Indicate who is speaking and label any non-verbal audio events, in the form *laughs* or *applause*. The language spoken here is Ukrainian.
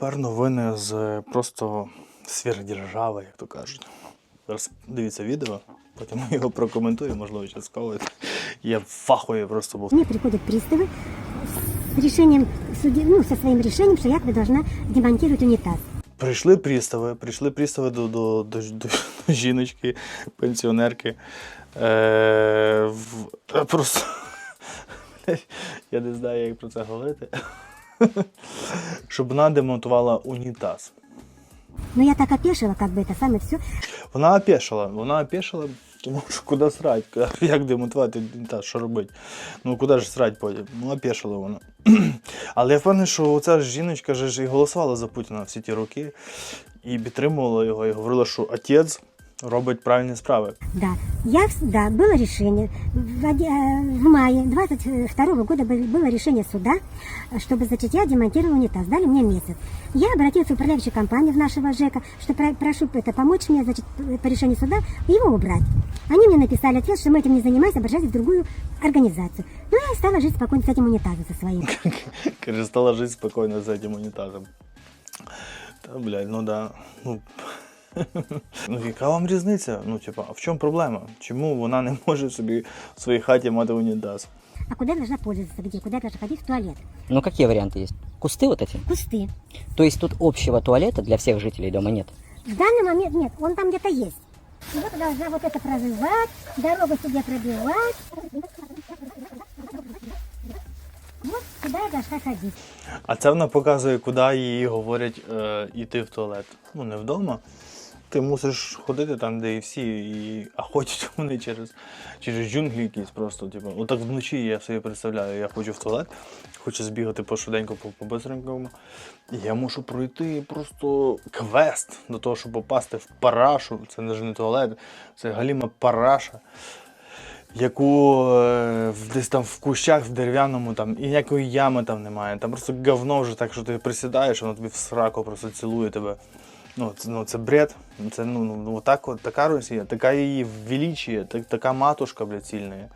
Speaker 1: Тепер новини з просто сверхдержави, як то кажуть. Зараз дивіться відео, потім ми його прокоментуємо, можливо, частково. Я в фахові просто був.
Speaker 2: Ко мне приходят приставы с решением, суди- ну, со своим решением, что якобы должна демонтировать унитаз.
Speaker 1: Прийшли пристави, прийшли пристави до, до, до, до, до жіночки, пенсіонерки. Е, в, просто *laughs* я не знаю, як про це говорити. *laughs* Щоб вона демонтувала унітаз.
Speaker 2: Но я так опешила, как бы это самое все.
Speaker 1: Вона опешила, вона опешила, тому що куди срать, *laughs* як демонтувати унітаз, що робити? Ну куди ж срать потім? Ну опешила вона. *clears throat* Але я впевнений, що ця ж жіночка ж і голосувала за Путіна всі ті роки і підтримувала його, і говорила, що отець робить правильні справи.
Speaker 2: Да, я, вс- да, было решение. В, оде- э, в мае 22 года был- было решение суда, э, чтобы, значит, я демонтировала унитаз. Дали мне месяц. Я обратилась в управляющую компанию в нашего ЖЭКа, что про- прошу это помочь мне, значит, по решению суда его убрать. Они мне написали ответ, что мы этим не занимаемся, обращайтесь в другую организацию. Ну, я и стала жить спокойно с этим унитазом со своим.
Speaker 1: Каже, стала жити спокійно за цим унітазом. Та, блядь, ну да. Ну, *laughs* ну яка вам різниця? Ну, типа, а в чому проблема? Чому вона не може собі в своїй хаті мати унітаз?
Speaker 2: А куда я должна пользоваться? Где? Куда я должна ходить? В туалет.
Speaker 3: Ну какие варианты есть? Кусты вот эти?
Speaker 2: Кусты.
Speaker 3: То есть тут общего туалета для всех жителей дома нет?
Speaker 2: В данный момент нет, он там где-то есть. И вот должна вот это проживать, дорогу себе пробивать. Вот куда я должна ходить.
Speaker 1: А це вона показує, куди їй говорять е, йти в туалет. Ну, не вдома. Ти мусиш ходити там, де і всі, і... а ходять *laughs* вони через, через джунглі якісь просто. Типу. Отак вночі я собі представляю, я хочу в туалет, хочу збігати пошвиденько по, бистренькому. Я мушу пройти просто квест до того, щоб попасти в парашу. Це не ж не туалет, це галіма параша яку е, десь там в кущах, в дерев'яному, там, і ніякої ями там немає. Там просто говно вже так, що ти присідаєш, воно тобі в сраку просто цілує тебе. Ну, це, ну, це бред. Це ну, ну, отак, так, от, така Росія, така її величія, так, така матушка, блядь, сильна.